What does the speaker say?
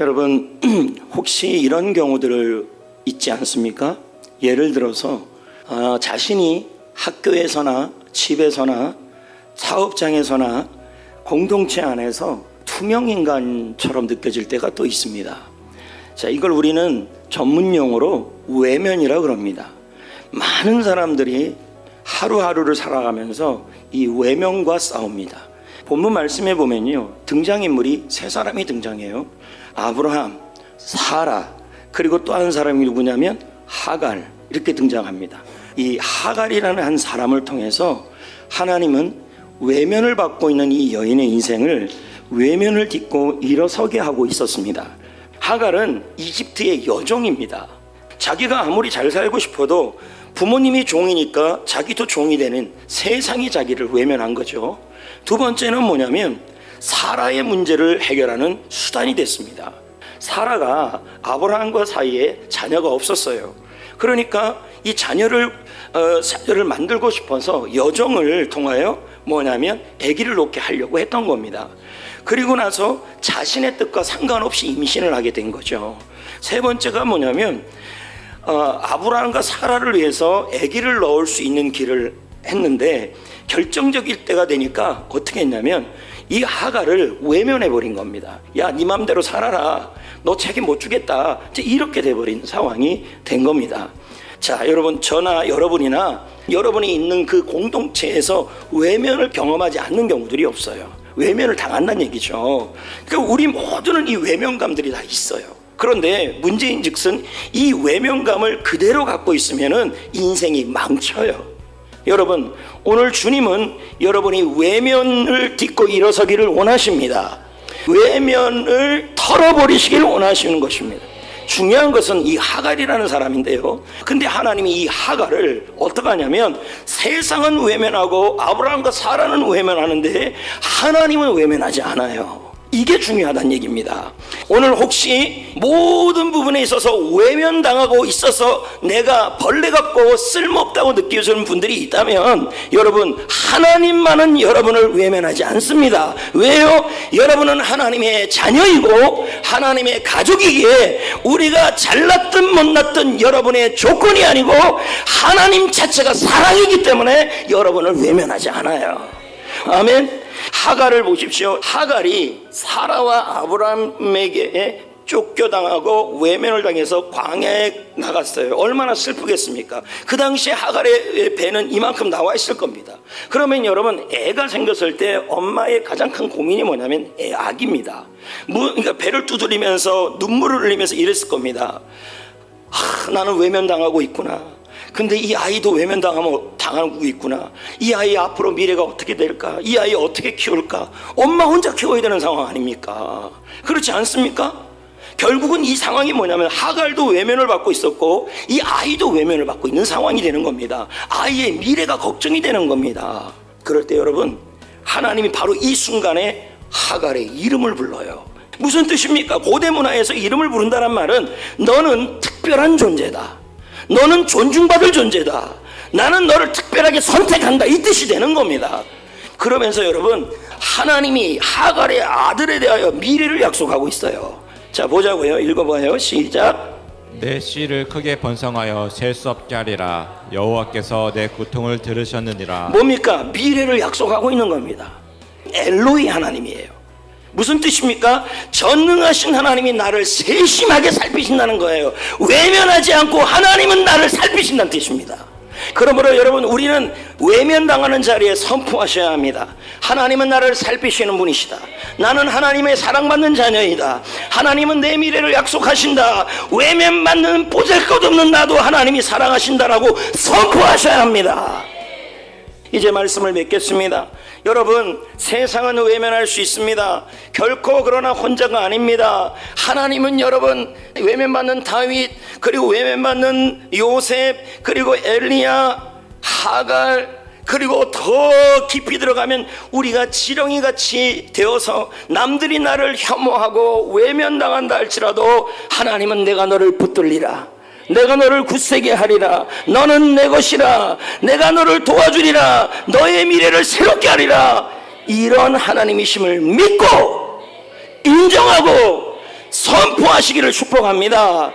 여러분 혹시 이런 경우들을 있지 않습니까? 예를 들어서 아, 자신이 학교에서나 집에서나 사업장에서나 공동체 안에서 투명 인간처럼 느껴질 때가 또 있습니다. 자, 이걸 우리는 전문 용어로 외면이라 그럽니다. 많은 사람들이 하루하루를 살아가면서 이 외면과 싸웁니다. 본문 말씀에 보면요. 등장인물이 세 사람이 등장해요. 아브라함, 사라, 그리고 또 한 사람이 누구냐면 하갈 이렇게 등장합니다. 이 하갈이라는 한 사람을 통해서 하나님은 외면을 받고 있는 이 여인의 인생을 외면을 딛고 일어서게 하고 있었습니다. 하갈은 이집트의 여종입니다. 자기가 아무리 잘 살고 싶어도 부모님이 종이니까 자기도 종이 되는 세상이 자기를 외면한 거죠. 두 번째는 뭐냐면 사라의 문제를 해결하는 수단이 됐습니다. 사라가 아브라함과 사이에 자녀가 없었어요. 그러니까 이 자녀를 어, 자녀를 만들고 싶어서 여정을 통하여 뭐냐면 아기를 놓게 하려고 했던 겁니다. 그리고 나서 자신의 뜻과 상관없이 임신을 하게 된 거죠. 세 번째가 뭐냐면 어, 아브라함과 사라를 위해서 아기를 넣을 수 있는 길을 했는데 결정적일 때가 되니까 어떻게 했냐면 이 하가를 외면해 버린 겁니다. 야, 네 맘대로 살아라. 너 책임 못 주겠다. 이렇게 돼 버린 상황이 된 겁니다. 자, 여러분 저나 여러분이나 여러분이 있는 그 공동체에서 외면을 경험하지 않는 경우들이 없어요. 외면을 당한다는 얘기죠. 그러니까 우리 모두는 이 외면감들이 다 있어요. 그런데 문제인 즉슨 이 외면감을 그대로 갖고 있으면은 인생이 망쳐요. 여러분, 오늘 주님은 여러분이 외면을 딛고 일어서기를 원하십니다. 외면을 털어버리시길 원하시는 것입니다. 중요한 것은 이 하갈이라는 사람인데요. 근데 하나님이 이 하갈을 어떻게 하냐면 세상은 외면하고 아브라함과 사라는 외면하는데 하나님은 외면하지 않아요. 이게 중요하다는 얘기입니다. 오늘 혹시 모든 부분에 있어서 외면당하고 있어서 내가 벌레 같고 쓸모없다고 느껴지는 분들이 있다면 여러분 하나님만은 여러분을 외면하지 않습니다. 왜요? 여러분은 하나님의 자녀이고 하나님의 가족이기에 우리가 잘났든 못났든 여러분의 조건이 아니고 하나님 자체가 사랑이기 때문에 여러분을 외면하지 않아요. 아멘. 하갈을 보십시오. 하갈이 사라와 아브라함에게 쫓겨당하고 외면을 당해서 광야에 나갔어요. 얼마나 슬프겠습니까? 그 당시에 하갈의 배는 이만큼 나와 있을 겁니다. 그러면 여러분 애가 생겼을 때 엄마의 가장 큰 고민이 뭐냐면 애 악입니다. 그러니까 배를 두드리면서 눈물을 흘리면서 이랬을 겁니다. 하, 나는 외면당하고 있구나. 근데 이 아이도 외면당하면 당하고 있구나. 이 아이 앞으로 미래가 어떻게 될까? 이 아이 어떻게 키울까? 엄마 혼자 키워야 되는 상황 아닙니까? 그렇지 않습니까? 결국은 이 상황이 뭐냐면 하갈도 외면을 받고 있었고 이 아이도 외면을 받고 있는 상황이 되는 겁니다. 아이의 미래가 걱정이 되는 겁니다. 그럴 때 여러분 하나님이 바로 이 순간에 하갈의 이름을 불러요. 무슨 뜻입니까? 고대 문화에서 이름을 부른다는 말은 너는 특별한 존재다. 너는 존중받을 존재다. 나는 너를 특별하게 선택한다. 이 뜻이 되는 겁니다. 그러면서 여러분, 하나님이 하갈의 아들에 대하여 미래를 약속하고 있어요. 자, 보자고요. 읽어봐요. 시작. 내 씨를 크게 번성하여 셀 수 없게 하리라 여호와께서 내 고통을 들으셨느니라 뭡니까? 미래를 약속하고 있는 겁니다. 엘로이 하나님이에요. 무슨 뜻입니까? 전능하신 하나님이 나를 세심하게 살피신다는 거예요. 외면하지 않고 하나님은 나를 살피신다는 뜻입니다. 그러므로 여러분 우리는 외면당하는 자리에 선포하셔야 합니다. 하나님은 나를 살피시는 분이시다. 나는 하나님의 사랑받는 자녀이다. 하나님은 내 미래를 약속하신다. 외면받는 보잘것없는 나도 하나님이 사랑하신다라고 선포하셔야 합니다. 이제 말씀을 맺겠습니다. 여러분, 세상은 외면할 수 있습니다. 결코 그러나 혼자가 아닙니다. 하나님은 여러분, 외면받는 다윗, 그리고 외면받는 요셉, 그리고 엘리야, 하갈, 그리고 더 깊이 들어가면 우리가 지렁이 같이 되어서 남들이 나를 혐오하고 외면당한다 할지라도 하나님은 내가 너를 붙들리라. 내가 너를 굳세게 하리라. 너는 내 것이라. 내가 너를 도와주리라. 너의 미래를 새롭게 하리라. 이런 하나님이심을 믿고 인정하고 선포하시기를 축복합니다.